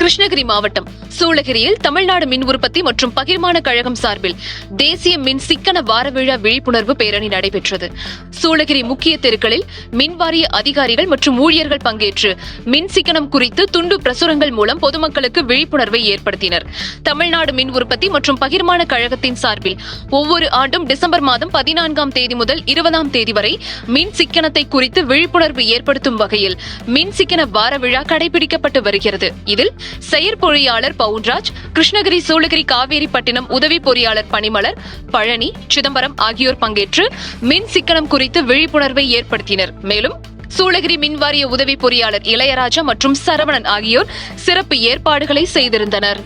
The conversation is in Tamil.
கிருஷ்ணகிரி மாவட்டம் சூளகிரியில் தமிழ்நாடு மின் உற்பத்தி மற்றும் பகிர்மான கழகம் சார்பில் தேசிய மின் சிக்கன வார விழா விழிப்புணர்வு பேரணி நடைபெற்றது. சூளகிரி முக்கிய தெருக்களில் மின் வாரிய அதிகாரிகள் மற்றும் ஊழியர்கள் பங்கேற்று மின் சிக்கனம் குறித்து துண்டு பிரசுரங்கள் மூலம் பொதுமக்களுக்கு விழிப்புணர்வை ஏற்படுத்தினர். தமிழ்நாடு மின் உற்பத்தி மற்றும் பகிர்மான கழகத்தின் சார்பில் ஒவ்வொரு ஆண்டும் டிசம்பர் மாதம் பதினான்காம் தேதி முதல் இருபதாம் தேதி வரை மின் சிக்கனத்தை குறித்து விழிப்புணர்வு ஏற்படுத்தும் வகையில் மின் சிக்கன வார விழா கடைபிடிக்கப்பட்டு வருகிறது. இதில் செயற்பொறியாளர் பவுன்ராஜ் கிருஷ்ணகிரி சூளகிரி காவேரிப்பட்டினம் உதவி பொறியாளர் பணிமலர் பழனி சிதம்பரம் ஆகியோர் பங்கேற்று மின் சிக்கனம் குறித்து விழிப்புணர்வை ஏற்படுத்தினர். மேலும் சூளகிரி மின்வாரிய உதவி பொறியாளர் இளையராஜா மற்றும் சரவணன் ஆகியோர் சிறப்பு ஏற்பாடுகளை செய்திருந்தனர்.